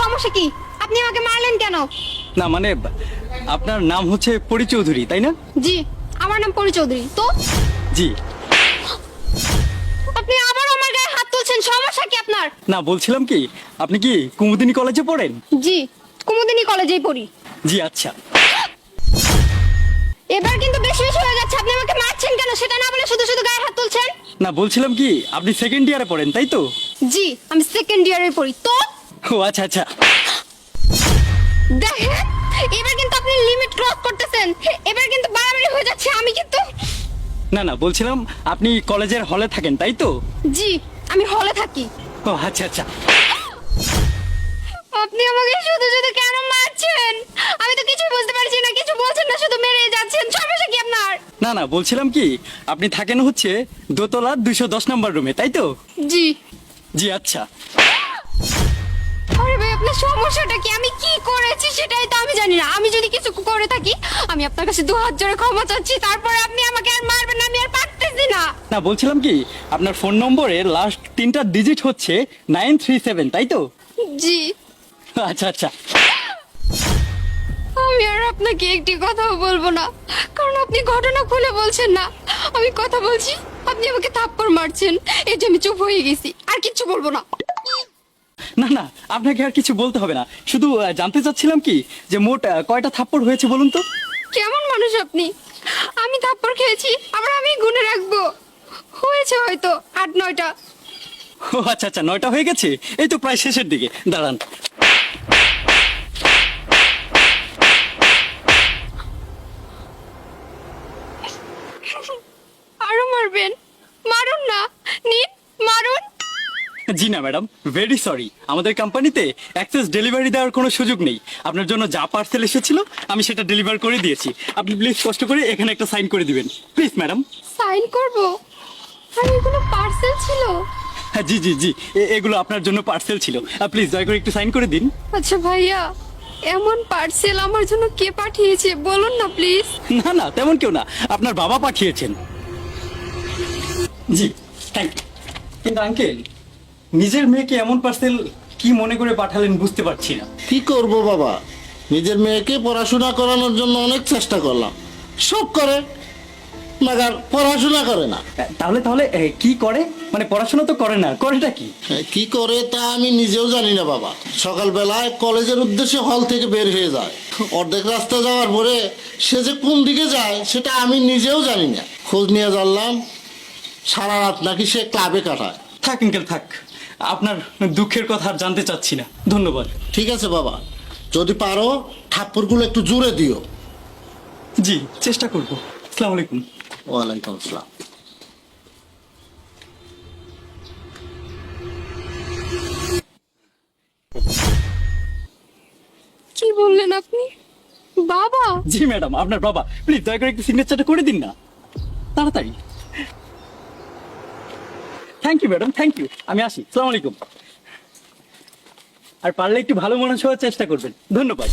সমস্যা কি? আপনি আমাকে মারলেন কেন? না মানে আপনার নাম হচ্ছে পরি চৌধুরী তাই না? জি আমার নাম পরি চৌধুরী তো? জি। আপনি আবার আমার গায়ে হাত তুলছেন সমস্যা কি আপনার? না বলছিলাম কি আপনি কি কুমুদিনী কলেজে পড়েন? জি কুমুদিনী কলেজেই পড়ি। জি আচ্ছা। এবার কিন্তু বেশি বেশি হয়ে যাচ্ছে। আপনি আমাকে মারছেন কেন? সেটা না বলে শুধু শুধু গায়ে হাত তুলছেন? না বলছিলাম কি আপনি সেকেন্ড ইয়ারে পড়েন তাই তো? জি আমি সেকেন্ড ইয়ারে পড়ি। তো? ও আচ্ছা আচ্ছা। দেখেন এবার কিন্তু আপনি লিমিট ক্রস করতেছেন। এবার কিন্তু বাড়াবাড়ি হয়ে যাচ্ছে আমি কিন্তু না না বলছিলাম আপনি কলেজের হলে থাকেন তাই তো? জি আমি হলে থাকি। ও আচ্ছা আচ্ছা। আপনি আমাকে শুধু শুধু কেন মারছেন? আমি তো কিছুই বুঝতে পারছি না কিছু বলছেন না শুধু মেরে যাচ্ছেন। সমস্যা কি আপনার? না না বলছিলাম কি আপনি থাকেন হচ্ছে দোতলা দুইশো দশ নম্বর রুমে তাই তো? জি। জি আচ্ছা। আপনার সমস্যাটা কি? আমি কি করেছি সেটাই তো আমি জানি না। আমি যদি কিছু করে থাকি আমি আপনার কাছে দু হাত জোরে ক্ষমা চাচ্ছি। তারপরে আপনি আমাকে আর মারবেন না আমি আর পারতেছি না। না বলছিলাম কি আপনার ফোন নম্বরে লাস্ট তিনটা ডিজিট হচ্ছে নাইন থ্রি সেভেন তাই তো? জি। আচ্ছা আচ্ছা। আমি আর আপনাকে একটি কথাও বলব না কারণ আপনি ঘটনা খুলে বলছেন না। আমি কথা বলছি আপনি আমাকে থাপ্পড় মারছেন এই যে আমি চুপ হয়ে গেছি আর কিচ্ছু বলব না। না না আপনাকে আর কিছু বলতে হবে না। শুধু আহ, জানতে চাচ্ছিলাম কি যে মোট আহ, কয়টা থাপ্পড় হয়েছে বলুন তো? কেমন মানুষ আপনি? আমি থাপ্পড় খেয়েছি আবার আমি গুনে রাখব। হয়েছে হয়তো আট নয়টা। ও আচ্ছা আচ্ছা নয়টা হয়ে গেছে? এই তো প্রায় শেষের দিকে। দাঁড়ান আরও মারবেন মারুন না নিন মারুন জি না ম্যাডাম। ভেরি সরি আমাদের কোম্পানিতে অ্যাক্সেস ডেলিভারি দেওয়ার কোনো সুযোগ নেই। আপনার জন্য যা পার্সেল এসেছিল আমি সেটা ডেলিভার করে দিয়েছি। আপনি প্লিজ কষ্ট করে এখানে একটা সাইন করে দিবেন। Please madam. সাইন করব? আর এগুলো পার্সেল ছিল। হ্যাঁ জি জি জি। এ- এগুলো আপনার জন্য পার্সেল ছিল। প্লিজ দয়া করে একটু সাইন করে দিন। আচ্ছা ভাইয়া এমন পার্সেল আমার জন্য কে পাঠিয়েছে? বলুন না প্লিজ না না তেমন কেউ না। আপনার বাবা পাঠিয়েছেন। জি থ্যাংক ইউ কিন্তু আঙ্কেল নিজের মেয়েকে এমন পার্সেল কি মনে করে পাঠালেন বুঝতে পারছি না। কি করব বাবা? নিজের মেয়েকে পড়াশোনা করানোর জন্য অনেক চেষ্টা করলাম। সব করে মাগার পড়াশোনা করে না। তাহলে তাহলে এ, কি করে? মানে পড়াশোনা তো করে না করেটা কি? কি করে তা আমি নিজেও জানি না বাবা। সকালবেলায় কলেজের উদ্দেশ্যে হল থেকে বের হয়ে যায়। অর্ধেক রাস্তা যাওয়ার পরে সে যে কোন দিকে যায় সেটা আমি নিজেও জানি না। খোঁজ নিয়ে জানলাম সারা রাত নাকি সে ক্লাবে কাটায়। থাক আঙ্কেল থাক। আপনার দুঃখের কথা আর জানতে চাচ্ছি না। ধন্যবাদ। ঠিক আছে বাবা। যদি পারো ঠাপ্পরগুলো একটু জোরে দিও। জি চেষ্টা করব। আসসালামু আলাইকুম। ওয়ালাইকুম আসসালাম। কি বললেন আপনি? বাবা! জি ম্যাডাম আপনার বাবা। প্লিজ দয়া করে একটু সিগনেচারটা করে দিন না। তাড়াতাড়ি। Thank you madam thank you আমি আসি। সালাম আলাইকুম আর পারলে একটু ভালো মানুষ হওয়ার চেষ্টা করবেন। ধন্যবাদ।